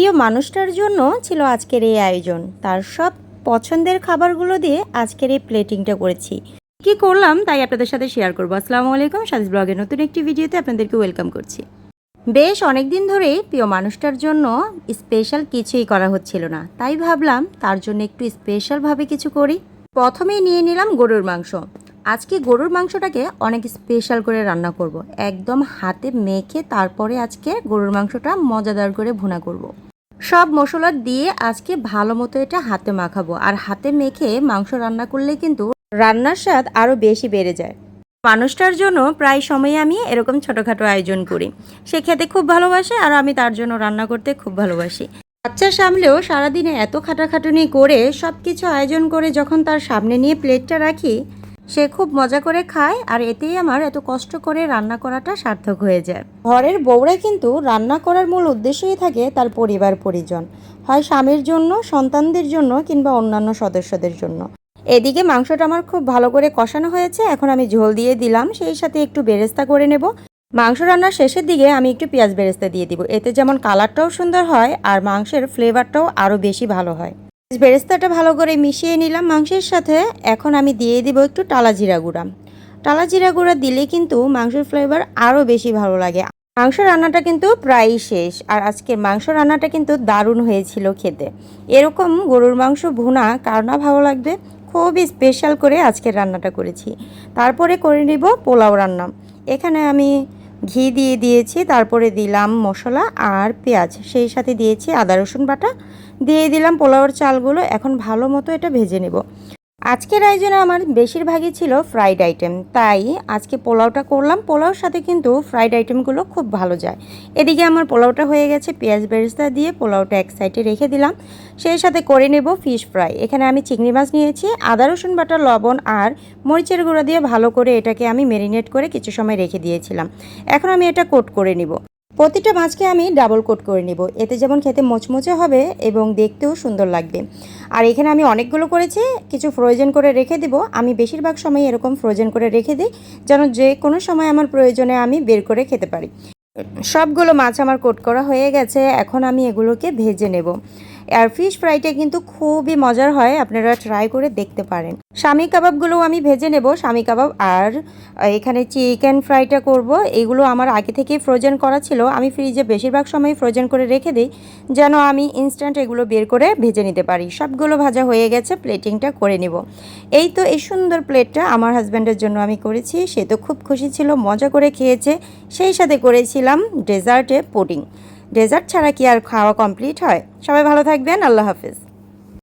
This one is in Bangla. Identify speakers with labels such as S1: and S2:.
S1: প্রিয় মানুষটার জন্য ছিল আজকের এই আয়োজন। তার সব পছন্দের খাবারগুলো দিয়ে আজকের এই প্লেটিংটা করেছি। কি করলাম, তাই আপনাদের সাথে শেয়ার করব। আসসালামু আলাইকুম সাদিস ব্লগের নতুন একটি ভিডিওতে আপনাদেরকে ওয়েলকাম করছি। বেশ অনেক দিন ধরেই প্রিয় মানুষটার জন্য স্পেশাল কিছুই করা হচ্ছিল না। তাই ভাবলাম, তার জন্য একটু স্পেশালভাবে কিছু করি। প্রথমেই নিয়ে নিলাম গরুর মাংস। আজকে গরুর মাংসটাকে অনেক স্পেশাল করে রান্না করব। একদম হাতে মেখে তারপরে আজকে গরুর মাংসটা মজাদার করে ভুনা করব। সব মশলা দিয়ে আজকে ভালো মতো এটা হাতে মাখাবো। আর হাতে মেখে মাংস রান্না করলে কিন্তু রান্নার স্বাদ আরও বেশি বেড়ে যায়। মানুষটার জন্য প্রায় সময় আমি এরকম ছোটোখাটো আয়োজন করি। সে খেতে খুব ভালোবাসে আর আমি তার জন্য রান্না করতে খুব ভালোবাসি। বাচ্চা সামলেও সারাদিনে এত খাটাখাটুনি করে সব কিছু আয়োজন করে যখন তার সামনে নিয়ে প্লেটটা রাখি সে খুব মজা করে খায় আর এতেই আমার এত কষ্ট করে রান্না করাটা সার্থক হয়ে যায়। ঘরের বউরা কিন্তু রান্না করার মূল উদ্দেশ্যই থাকে তার পরিবার পরিজন। হয় স্বামীর জন্য, সন্তানদের জন্য কিংবা অন্যান্য সদস্যদের জন্য। এদিকে মাংসটা আমার খুব ভালো করে কষানো হয়েছে, এখন আমি ঝোল দিয়ে দিলাম, সেই সাথে একটু বেরেস্তা করে নেব। মাংস রান্নার শেষের দিকে আমি একটু পেঁয়াজ বেরেস্তা দিয়ে দিব। এতে যেমন কালারটাও সুন্দর হয় আর মাংসের ফ্লেভারটাও আরও বেশি ভালো হয়। বেরেস্তাটা ভালো করে মিশিয়ে নিলাম মাংসের সাথে। এখন আমি দিয়ে দিব একটু টালা জিরা গুঁড়া। টালা জিরা গুঁড়া দিলে কিন্তু মাংসের ফ্লেভার আরও বেশি ভালো লাগে। মাংস রান্নাটা কিন্তু প্রায়ই শেষ, আর আজকের মাংস রান্নাটা কিন্তু দারুণ হয়েছিল খেতে। এরকম গরুর মাংস ভুনা কার না ভালো লাগবে, খুবই স্পেশাল করে আজকের রান্নাটা করেছি। তারপরে করে নিব পোলাও রান্না। এখানে আমি ঘি দিয়ে দিয়েছি, তারপরে দিলাম মশলা আর পেঁয়াজ, সেই সাথে দিয়েছি আদা রসুন বাটা। দিয়ে দিলাম পোলাওর চালগুলো, এখন ভালো মতো এটা ভেজে নেব। আজকের আয়োজনে আমার বেশিরভাগই ছিল ফ্রাইড আইটেম তাই আজকে পোলাওটা করলাম। পোলাওর সাথে কিন্তু ফ্রাইড আইটেমগুলো খুব ভালো যায়। এদিকে আমার পোলাওটা হয়ে গেছে, পেঁয়াজ বেরেস্তা দিয়ে পোলাওটা এক সাইডে রেখে দিলাম। সেই সাথে করে নেব ফিশ ফ্রাই এখানে আমি চিংড়ি মাছ নিয়েছি, আদা, রসুন বাটা, লবণ আর মরিচের গুঁড়া দিয়ে ভালো করে এটাকে আমি মেরিনেট করে কিছু সময় রেখে দিয়েছিলাম। এখন আমি এটা কোট করে নিব। প্রতিটা মাছকে আমি ডাবল কোট করে নেব। এতে যেমন খেতে মোচমোচে হবে এবং দেখতেও সুন্দর লাগবে। আর এখানে আমি অনেকগুলো করেছি, কিছু ফ্রোজেন করে রেখে দেব। আমি বেশিরভাগ সময় এরকম ফ্রোজেন করে রেখে দিই, যেন যে কোনো সময় আমার প্রয়োজনে আমি বের করে খেতে পারি। সবগুলো মাছ আমার কোট করা হয়ে গেছে, এখন আমি এগুলোকে ভেজে নেব। আর ফিশ ফ্রাইটা কিন্তু খুবই মজার হয়, আপনারা ট্রাই করে দেখতে পারেন। স্বামী কাবাবগুলো আমি ভেজে নেব স্বামী কাবাব আর এখানে চিকেন ফ্রাইটা করব। এগুলো আমার আগে থেকেই ফ্রোজেন করা ছিল। আমি ফ্রিজে বেশিরভাগ সময় ফ্রোজেন করে রেখে দিই, যেন আমি ইনস্ট্যান্ট এগুলো বের করে ভেজে নিতে পারি। সবগুলো ভাজা হয়ে গেছে প্লেটিংটা করে নিব। এই তো এই সুন্দর প্লেটটা আমার হাজব্যান্ডের জন্য আমি করেছি। সে তো খুব খুশি ছিল, মজা করে খেয়েছে। সেই সাথে করেছিলাম ডেজার্টে পুডিং ডেজার্ট ছাড়া কি আর খাওয়া কমপ্লিট হয়? সবাই ভালো থাকবেন আল্লাহ হাফিজ।